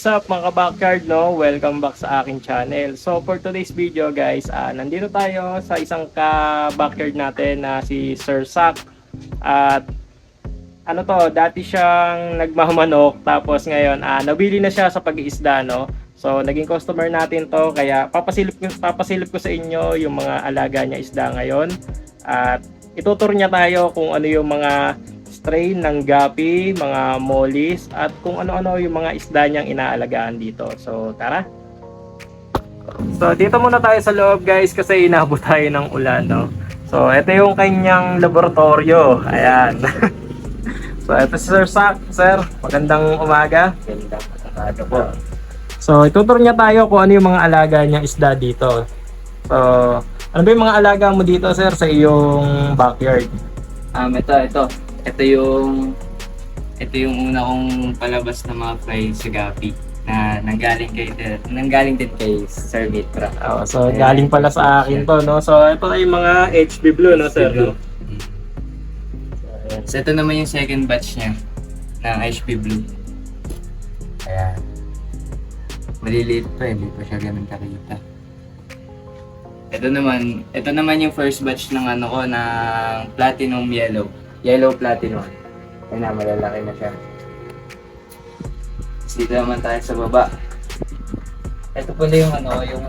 what's up mga ka-backyard, no? Welcome back sa aking channel. So, for today's video, guys, ah, nandito tayo sa isang ka-backyard natin na si Sir Sak. At, ano to, dati siyang nagmamanok, tapos ngayon, ah, nabili na siya sa pag-iisda, no? So, naging customer natin to, kaya papasilip, ko- papasilip ko sa inyo yung mga alaga niya isda ngayon. At, itutur niya tayo kung ano yung mga strain ng gapi, mga mollies, at kung ano-ano yung mga isda niyang inaalagaan dito. So, tara! So, dito muna tayo sa loob guys kasi inabot tayo ng ulan, no? So, ito yung kanyang laboratorio. Ayan. so, ito si Sir Sak. Sir, magandang umaga. Magandang umaga po. So, ituturo niya tayo kung ano yung mga alaga niyang isda dito. So, ano ba yung mga alaga mo dito, sir, sa iyong backyard? Um, ito, ito. Ito yung ito yung una kong palabas na mga fry sa Gapi na nanggaling kay nanggaling din kay Sir Mitra. Oh, so galing pala sa akin to, no? So ito ay mga HB Blue, no, sir? Blue. So, ayan. Ito naman yung second batch niya ng HP Blue. Kaya maliliit pa, eh, hindi pa siya ganun kakita. Ito naman, ito naman yung first batch ng ano ko ng Platinum Yellow. Yellow Platinum. Ayun na, malalaki na siya. Tapos Dito naman tayo sa baba. Ito pala yung ano, yung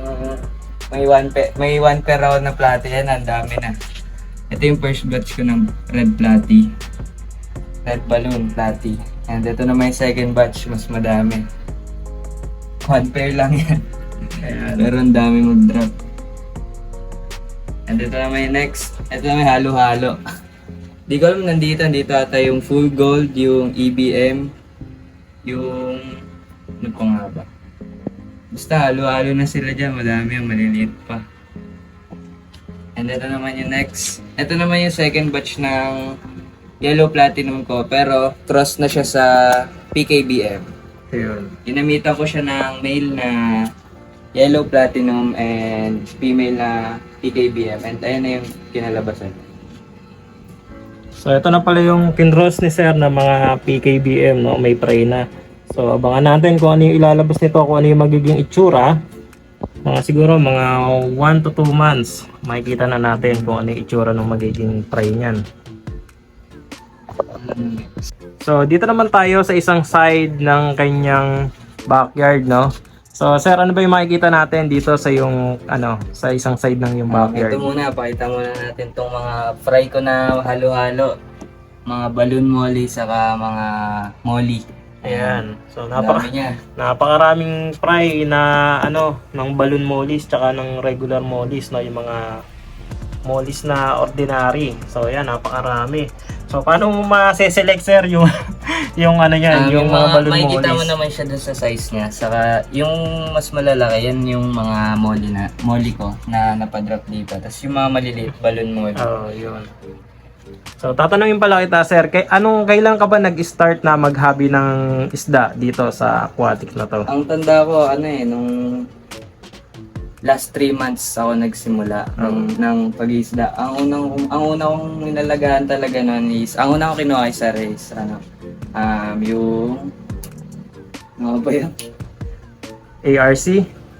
may one pe, may one per round na platy yan, ang dami na. Ito yung first batch ko ng red platy. Red balloon platy. And ito naman yung second batch, mas madami. One pair lang yan. Ayan. Pero ang dami mag-drop. And ito naman yung next. Ito naman yung halo-halo. Di ko alam nandito. Nandito ata yung full gold, yung EBM, yung... Ano pa nga ba? Basta halo-halo na sila dyan. Madami yung maliliit pa. And ito naman yung next. Ito naman yung second batch ng yellow platinum ko. Pero cross na siya sa PKBM. Ayun. Ginamitan ko siya ng male na yellow platinum and female na PKBM. And ayan na yung kinalabasan. So ito na pala yung kinross ni sir na mga PKBM, no? May pray na. So abangan natin kung ano yung ilalabas nito, kung ano yung magiging itsura. Mga siguro mga 1 to 2 months, makikita na natin kung ano yung itsura ng magiging pray niyan. So, dito naman tayo sa isang side ng kanyang backyard, no? So, sir, ano ba yung makikita natin dito sa yung ano, sa isang side ng yung Um, backyard? ito muna, pakita muna natin tong mga fry ko na halo-halo. Mga balloon molly saka mga molly. Ayan. So, napaka dami niya. napakaraming fry na ano, ng balloon mollies tsaka ng regular mollies, no? Yung mga mollies na ordinary. So, ayan, napakarami. So, paano mo ma-select, sir, yung, yung ano yan, Um, yung, mga, balloon makikita mo mollies? naman siya dun sa size niya. Saka yung mas malalaki, yan yung mga molly na molly ko na napadrop dito. Tapos yung mga maliliit balloon molly. Oh, yun. So, tatanungin pala kita, sir, kay, anong kailan ka ba nag-start na mag-hobby ng isda dito sa aquatic na to? Ang tanda ko, ano eh, nung last 3 months ako nagsimula ng, ng pag-iisda. Ang unang, ang una kong nilalagaan talaga noon is, ang una ko kinuha sa race, ano, um, yung, ano ba yun? ARC?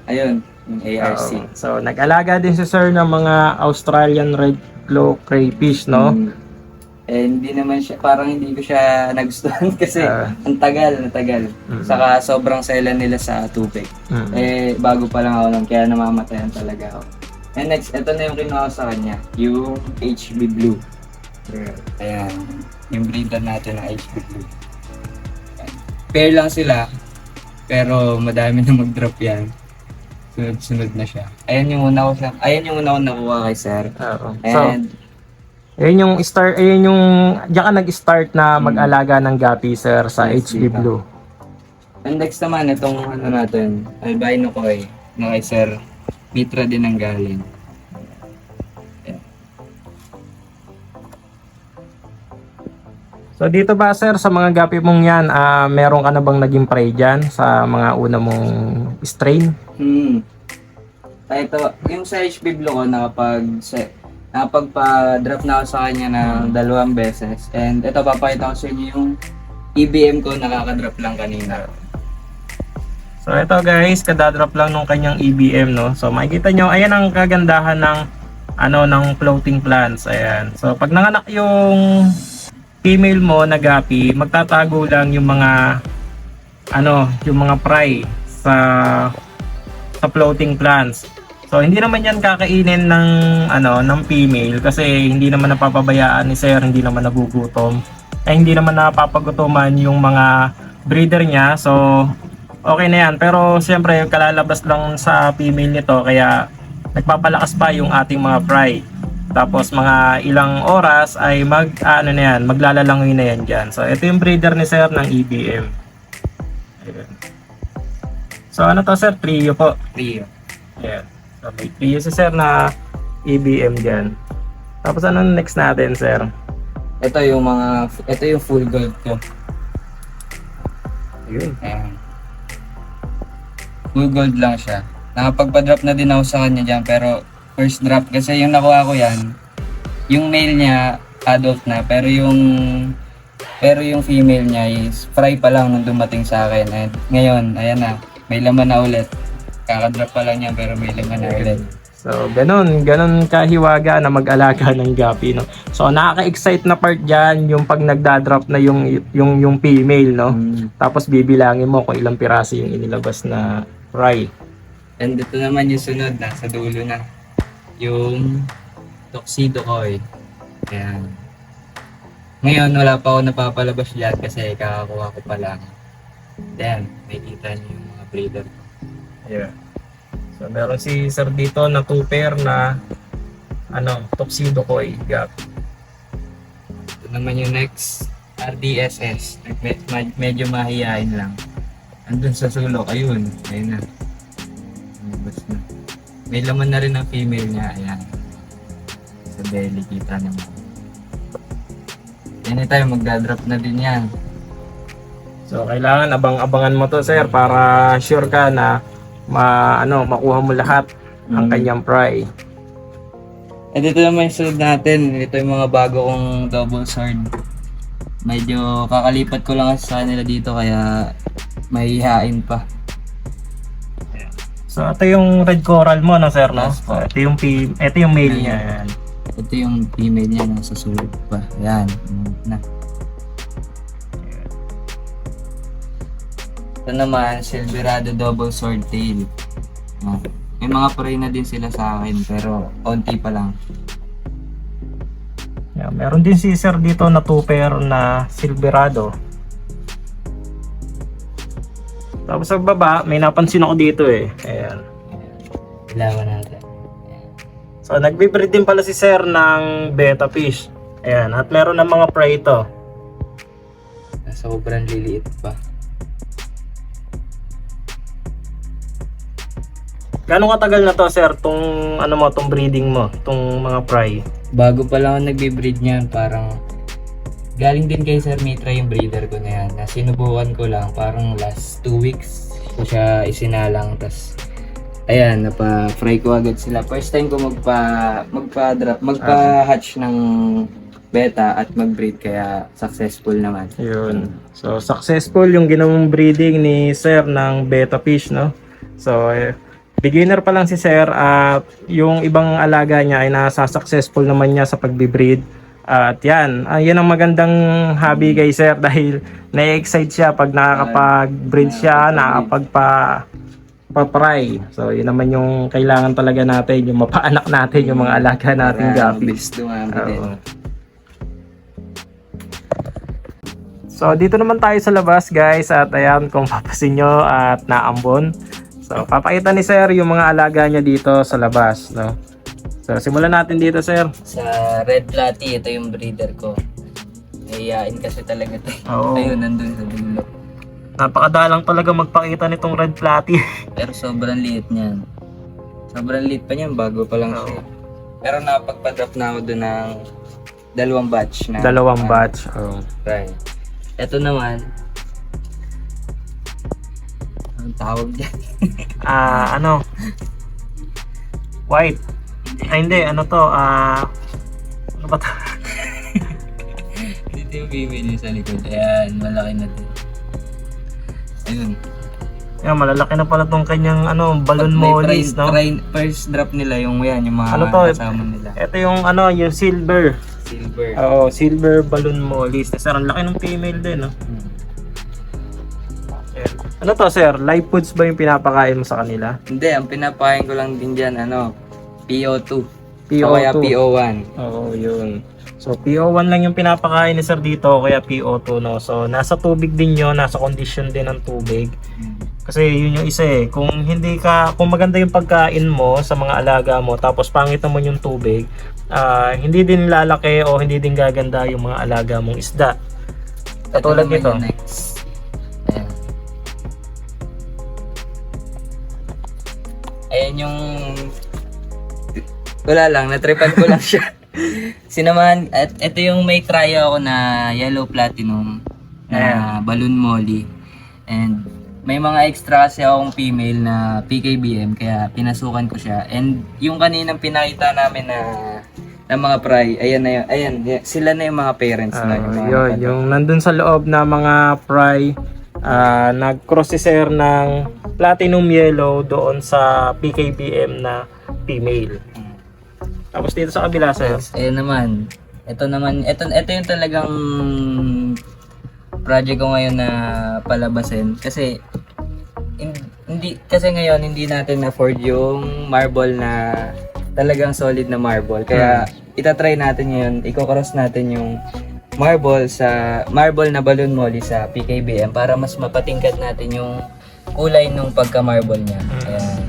Ayun, yung ARC. Oo. So, nag-alaga din si sir ng mga Australian Red Claw Crayfish, no? Mm. Eh, hindi naman siya, parang hindi ko siya nagustuhan kasi Ah. ang tagal, ang tagal. Mm. Saka sobrang selan nila sa tubig. Mm. Eh, bago pa lang ako lang, kaya namamatayan talaga ako. And next, ito na yung kinuha ko sa kanya, yung HB Blue. Ayan, yung breeder natin ng HB Blue. Ayan. Pair lang sila, pero madami na mag-drop yan. Sunod-sunod na siya. Ayan yung una ko siya, ayan yung una ko nakuha kay sir. Oo. So, And, ayun yung start, ayun yung diyan ka nag-start na mag-alaga ng gapi sir sa Yes, HB dito. Blue. and next naman, itong ano natin, albino ko eh, na kay sir, Mitra din ang galing. So dito ba sir sa mga gapi mong yan, ah meron ka na bang naging prey dyan sa mga una mong strain? Hmm. Ah, Ito, yung sa HB Blue ko, nakapag, sa, nakapagpa-drop na ako sa kanya ng dalawang beses. And ito, papakita ko sa inyo yung EBM ko, nakaka-drop lang kanina. So ito guys, kadadrop lang nung kanyang EBM no. So makikita nyo, ayan ang kagandahan ng ano ng floating plants. Ayan. So pag nanganak yung female mo na gapi, magtatago lang yung mga ano, yung mga fry sa sa floating plants. So hindi naman yan kakainin ng ano ng female kasi hindi naman napapabayaan ni sir, hindi naman nagugutom. Eh hindi naman napapagutuman yung mga breeder niya. So okay na yan. Pero siyempre, kalalabas lang sa female nito, kaya nagpapalakas pa yung ating mga fry. Tapos mga ilang oras ay mag ano na yan, maglalalangoy na yan dyan. So ito yung breeder ni Sir ng EBM. Ayan. So ano to Sir? Trio po. Rio. Ayan. May trio si Sir na EBM dyan. Tapos ano next natin Sir? Ito yung mga, ito yung full gold ko. Ayun. Ayan. Full gold lang siya. Nakapagpa-drop na din ako sa kanya dyan, pero first drop kasi yung nakuha ko yan, yung male niya adult na, pero yung pero yung female niya is fry pa lang nung dumating sa akin. And ngayon, ayan na, may laman na ulit. Kakadrop pa lang niya, pero may laman na ulit. So, ganun, ganun kahiwaga na mag-alaga ng gapi, no? So, nakaka-excite na part dyan, yung pag nagda-drop na yung, yung, yung female, no? Mm. Tapos bibilangin mo kung ilang piraso yung inilabas na fry. And ito naman yung sunod na, sa dulo na. Yung tuxedo ko eh. Ayan. Ngayon, wala pa ako napapalabas dyan kasi kakakuha ko pa lang. Then, may kita niyo yung mga breeder ko. Yeah. So, meron si Sir dito na two pair na ano, tuxedo koi gap. Ito naman yung next, RDSS. Med- med- medyo mahihain lang. Andun sa sulok, ayun. Ayun na. Lumabas na. May laman na rin ang female niya. Ayan. Sa belly, kita naman. Anytime, magdadrop na din yan. So, kailangan abang-abangan mo to, Sir, para sure ka na ma, ano, makuha mo lahat ang Mm. kanyang fry. At ito naman yung sunod natin. Ito yung mga bago kong double sword. Medyo kakalipat ko lang sa kanila dito kaya mahihain pa. So, ito yung red coral mo, no, Sir, no? Yes, So, ito yung, ito yung male niya. Yan. Ito yung female niya nasa sulod pa. Ayan. mm, Na. Ito naman, Silverado Double Sword Tail. Ah, May mga prey na din sila sa akin pero onti pa lang. Yan. Meron din si Sir dito na two pair na Silverado. Tapos sa baba, may napansin ako dito eh. Ayan. Ilawan natin. So, nagbe-breed din pala si Sir ng beta fish. Ayan. At meron ng mga prey ito. Sobrang liliit pa. Gano'ng katagal na to, Sir, tong ano mo, tong breeding mo, tong mga fry? Bago pa lang ako nagbe-breed niyan, parang galing din kay Sir Mitra yung breeder ko na yan. Na sinubukan ko lang, parang last 2 weeks ko siya isinalang. tas ayan, napa-fry ko agad sila. First time ko magpa, magpa-drop, magpa-hatch ng beta at mag-breed kaya successful naman. Yun. So, successful yung ginawang breeding ni Sir ng beta fish, no? So, eh, beginner pa lang si Sir at yung ibang alaga niya ay nasa successful naman niya sa pagbe-breed. At yan, ah, yun ang magandang hobby kay sir dahil na-excite siya pag nakakapag-breed siya, nakakapagpa pa-fry. So, yun naman yung kailangan talaga natin, yung mapaanak natin, yung mga alaga natin Oo. din. So, dito naman tayo sa labas, guys. At ayan, kung papasin nyo at naambon. So, papakita ni sir yung mga alaga niya dito sa labas, no? So, simulan natin dito, sir. Sa Red Platy, ito yung breeder ko. Nahiyain kasi talaga ito. Oo. Ayun, nandun sa dulo. Napakadalang talaga magpakita nitong red platy. Pero sobrang liit niyan. Sobrang liit pa niyan, bago pa lang siya. Pero napagpa-drop na ako doon ng dalawang batch na. Dalawang batch. Oh. Right. Ito naman. Ang tawag dyan. Ah, ano? White. Ay, hindi. Ano to? Ah, ano ba to? Dito yung female yung sa likod. Ayan, malaki na din. Ayun. Yan, malalaki na pala tong kanyang ano, balloon May mollies, no? pri- first drop nila yung yan, yung mga Ano to? kasama nila. Ito yung ano, yung silver. Silver. Oo, silver balloon mollies. Sir, ang laki ng female din, no? Ano to, sir? Live foods ba yung pinapakain mo sa kanila? Hindi, ang pinapakain ko lang din dyan, ano, PO2. PO2. O kaya PO1. Oo, yun. So, PO1 lang yung pinapakain ni sir dito, kaya PO2, no? So, nasa tubig din yun, nasa condition din ng tubig. Kasi yun yung isa eh. Kung hindi ka, kung maganda yung pagkain mo sa mga alaga mo, tapos pangit naman yung tubig, ah, hindi din lalaki o hindi din gaganda yung mga alaga mong isda. Katulad nito. next. Ayan yung... Wala lang, natripan ko lang siya. Sinamahan, at ito yung may try ako na yellow platinum na balloon molly. And may mga extra kasi akong female na PKBM kaya pinasukan ko siya. And yung kaninang pinakita namin na na mga pry, ayan na yun, ayan, sila na yung mga parents na. Yung Ah, mga yun, nakatapos. yung nandun sa loob na mga fry, ah, nag-cross si sir ng platinum yellow doon sa PKBM na female. Tapos dito sa kabila sir. Yes, ayun naman. Ito naman, ito, ito yung talagang project ko ngayon na palabasin. Kasi, hin- hindi, kasi ngayon hindi natin afford yung marble na talagang solid na marble. Kaya, itatry natin ngayon, i-cross natin yung marble sa marble na balloon molly sa PKBM para mas mapatingkad natin yung kulay nung pagka-marble niya. Ayan.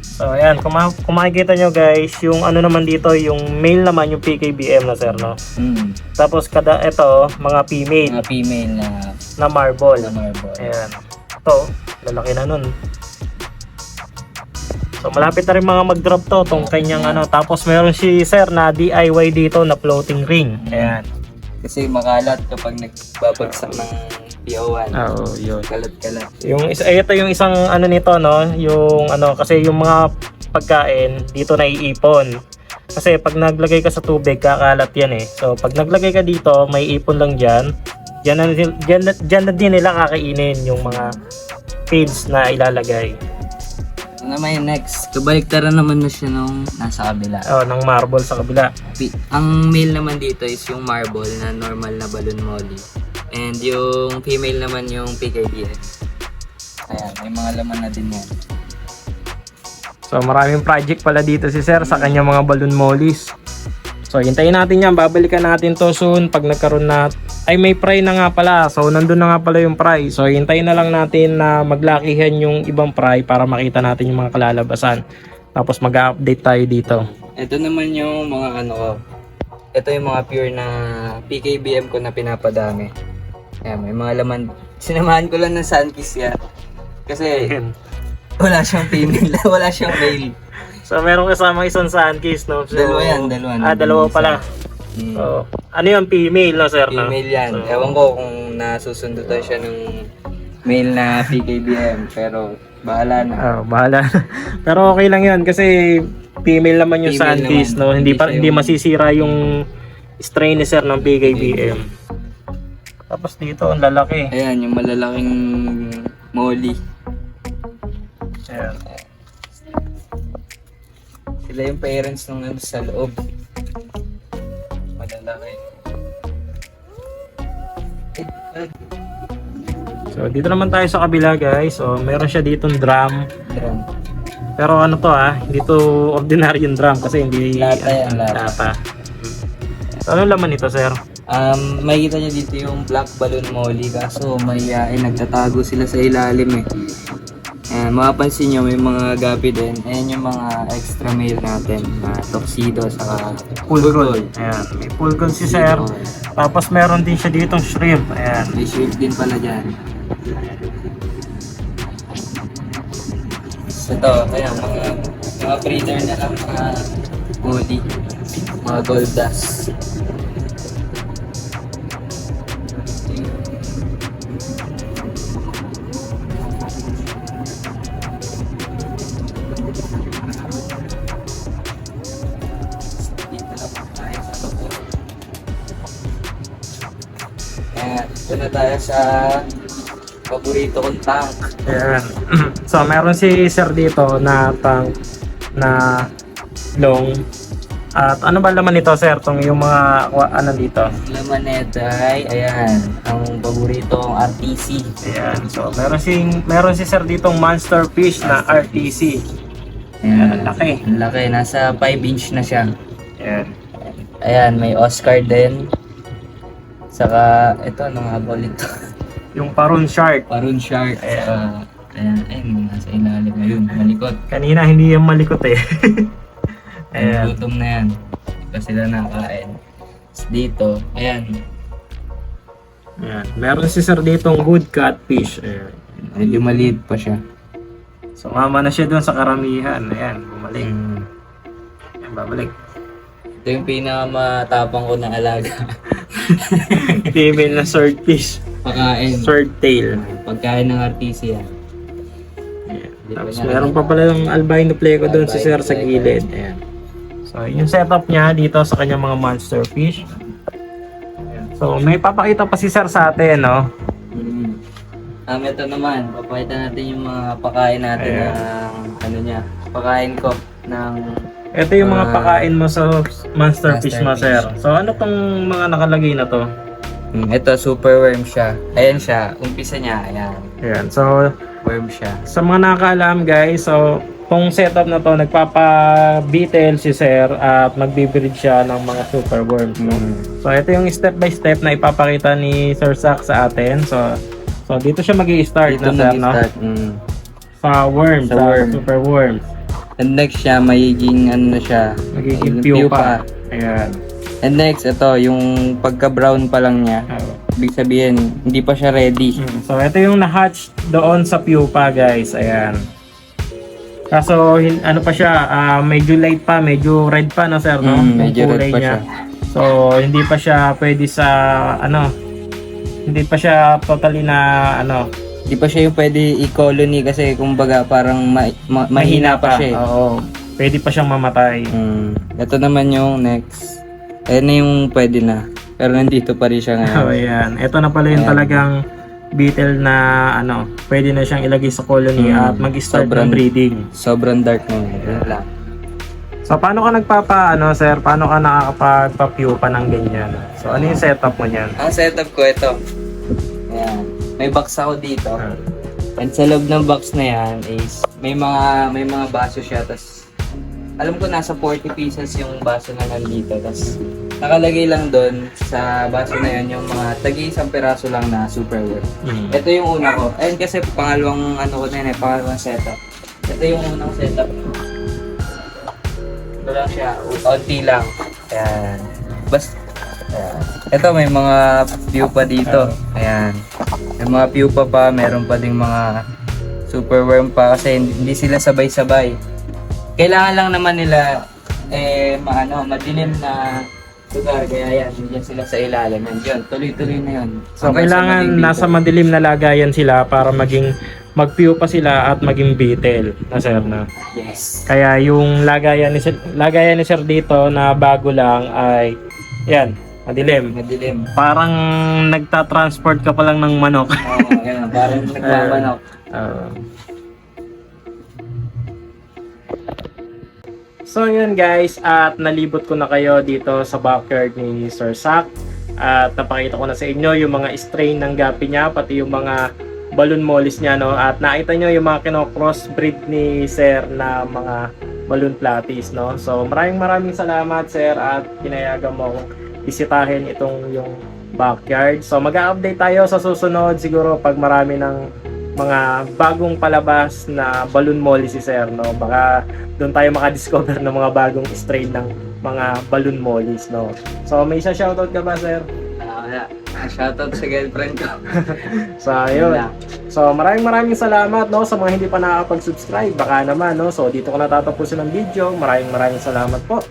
So ayan, kung, ma- kung makikita nyo guys, yung ano naman dito, yung male naman yung PKBM na sir, no? Mm. Tapos kada ito, mga female Mga female na, na marble. na marble. Ayan. Ito, lalaki na nun. So malapit na rin mga mag-drop to, tong kanyang ano. Tapos meron si sir na DIY dito na floating ring. Ayan. Kasi makalat kapag nagbabagsak ng PO1. Oo, yun. Kalat-kalat. Yung isa, ito yung isang ano nito, no? Yung ano, kasi yung mga pagkain dito naiipon. Kasi pag naglagay ka sa tubig, kakalat yan eh. So pag naglagay ka dito, may ipon lang dyan. Diyan na, dyan, dyan na din nila kakainin yung mga feeds na ilalagay. Ano naman yung next? Kabaliktaran naman na siya nung nasa kabila. Oh, ng marble sa kabila. Pi- Ang male naman dito is yung marble na normal na balloon molly. And yung female naman yung PKBN. Ayan, may mga laman na din yan. So maraming project pala dito si Sir sa kanyang mga balloon mollies. So hintayin natin yan, babalikan natin to soon pag nagkaroon na ay may fry na nga pala. So nandun na nga pala yung fry. So hintayin na lang natin na maglakihan yung ibang fry para makita natin yung mga kalalabasan. Tapos mag-update tayo dito. Ito naman yung mga ano ko. Ito yung mga pure na PKBM ko na pinapadami. Ayan, may mga laman. Sinamahan ko lang ng sunkiss yan. Kasi wala siyang female, wala siyang male. So meron kasama isang sunkist, no? So, Dalawa yan, dalawa. Ah, dalawa pala. Hmm. So, ano yung female, no, sir? no? Female yan. So, Ewan ko kung nasusundutan siya ng male na PKBM. Pero bahala na. Ah, bahala. Pero okay lang 'yan kasi female naman yung Female Sandkiss, naman. no. Hindi Hindi pa siya hindi yung- masisira yung strain ni sir ng PKBM. Tapos dito ang lalaki. Ayan, yung malalaking molly. Ayan. Sila yung parents nung nandun sa loob. malalaki. Eh, eh, So, dito naman tayo sa kabila guys. So, meron siya ditong drum. drum. Pero ano to ah, hindi to ordinary yung drum kasi hindi Lata yan, lata. lata. So, ano laman nito, sir? Um, makikita nyo dito yung black balloon molly kaso may uh, nagtatago sila sa ilalim eh. Ayan, mapapansin nyo may mga gabi din. Ayan yung mga extra mail natin na tuxedo sa Full gold. Ayan, may full gold si sir. Tapos meron din siya ditong shrimp. Ayan. May shrimp din pala dyan. Ito, ayan, mga, mga breeder na lang mga molly. Mga gold dust. Tayo sa paborito kong tank. Ayan. so, meron si sir dito na pang na long. At ano ba laman nito, sir? Tong yung mga wa- ano dito. Laman nito ay, ayan, ang paborito kong RTC. Ayan. So, meron si meron si sir ditong monster fish na RTC. Ayan, laki. Ang laki, nasa 5 inch na siya. Ayan. Ayan, may Oscar din. Saka, ito, ano nga ba ulit to? Yung parun shark. Parun Shark. Saka, ayan, ayun, nasa ilalim. Ayun, malikot. Kanina hindi yung malikot eh. Ayan. Ayan. Gutom na yan. Ito sila nakain. Tapos dito, ayan, Ayan. Meron si sir ditong good catfish. Ayan. medyo maliit pa siya. Sumama na siya doon sa karamihan. Ayan, bumalik. Mm. Ayan, babalik. Ito yung pinakamatapang ko na alaga. Female na swordfish. Pakain. Swordtail. Pagkain ng RTC yan. Ayan. Tapos meron pa pala yung albino pleco doon si sir sa gilid. Ayan. So, yung setup niya dito sa kanyang mga monster fish. Ayan. So, may papakita pa si sir sa atin, no? Mm. Um, ito naman, papakita natin yung mga pakain natin Ayan. ng ano niya, pakain ko ng Ito yung mga Ah. pakain mo sa monster, fish sir. So, ano tong mga nakalagay na to? Mm, ito super worm siya. Ayan siya, umpisa niya, ayan. Ayan. So, Worm siya. sa mga nakakaalam guys, so tong setup na to nagpapa-beetle si sir at magbe-breed siya ng mga super worms. No? Mm. So ito yung step by step na ipapakita ni Sir Zach sa atin. So so dito siya magi-start Dito na sir, no? mag-start. Mm. Sa worms, Sa sa, worm. super worms. And next siya, magiging ano na siya. Magiging pupa. Ayan. And next, ito, yung pagka-brown pa lang niya. Oh. Ibig sabihin, hindi pa siya ready. Mm, So ito yung na-hatch doon sa pupa guys. Ayan. Kaso hin- ano pa siya, ah, medyo light pa, medyo red pa no sir, no? Mm, medyo red pa siya. So hindi pa siya pwede sa ano, hindi pa siya totally na ano, Hindi pa siya yung pwede i-colony kasi kumbaga parang ma- ma- mahina pa siya. eh. Oo. Pwede pa siyang mamatay. Mm. Ito naman yung next. Ayan na yung pwede na. Pero nandito pa rin siya ngayon. So ayan, ito na pala yung Ayan. talagang beetle na ano, pwede na siyang ilagay sa colony Mm, at mag-start sobrang- ng breeding. Sobrang dark na yun. Lang. So paano ka nagpapa ano sir, paano ka nakakapagpa-pupa ng ganyan? So ano yung setup mo niyan? Ang setup ko ito. May box ako dito. And sa loob ng box na yan is may mga may mga baso siya. Tas alam ko nasa 40 pieces yung baso na nandito. Tas nakalagay lang doon sa baso na yun yung mga tagi isang piraso lang na super worm. mm. Ito yung una ko. Ayun kasi pangalawang ano ko na yun eh, pangalawang setup. Ito yung unang setup. Ito lang siya, unti lang. Ayan. Bas, ayan. Ito may mga pupa dito. Ayan. May mga pupa pa, meron pa ding mga super worm pa kasi hindi sila sabay-sabay. Kailangan lang naman nila eh maano, madilim na lugar kaya yan, nandiyan sila sa ilalim. Yan, yun, tuloy-tuloy na yun. So Hanggang sa kailangan maging nasa madilim na lagayan sila para maging magpupa sila at maging beetle na sir na. Yes. Kaya yung lagayan ni sir, lagayan ni sir dito na bago lang ay yan, madilim. Madilim. Parang nagta-transport ka pa lang ng manok. Oo, ganun. Parang nagbabanok. Ah. So yun guys, at nalibot ko na kayo dito sa backyard ni Sir Sak. At napakita ko na sa inyo yung mga strain ng gapi niya, pati yung mga balloon mollies niya. No? At nakita nyo yung mga kino-crossbreed ni Sir na mga balloon platies. No? So maraming maraming salamat Sir at pinayagan mo akong bisitahin itong yung backyard. So mag-update tayo sa susunod siguro pag marami ng mga bagong palabas na balloon molly si Sir, no? Baka doon tayo makadiscover ng mga bagong strain ng mga balloon mollies, no? So, may isa shoutout ka ba, Sir? Wala. Ah, Shoutout sa girlfriend ko. So, ayun. So, maraming maraming salamat, no? Sa mga hindi pa nakakapag-subscribe, baka naman, no? So, dito ko natatapusin ang video. Maraming maraming salamat po.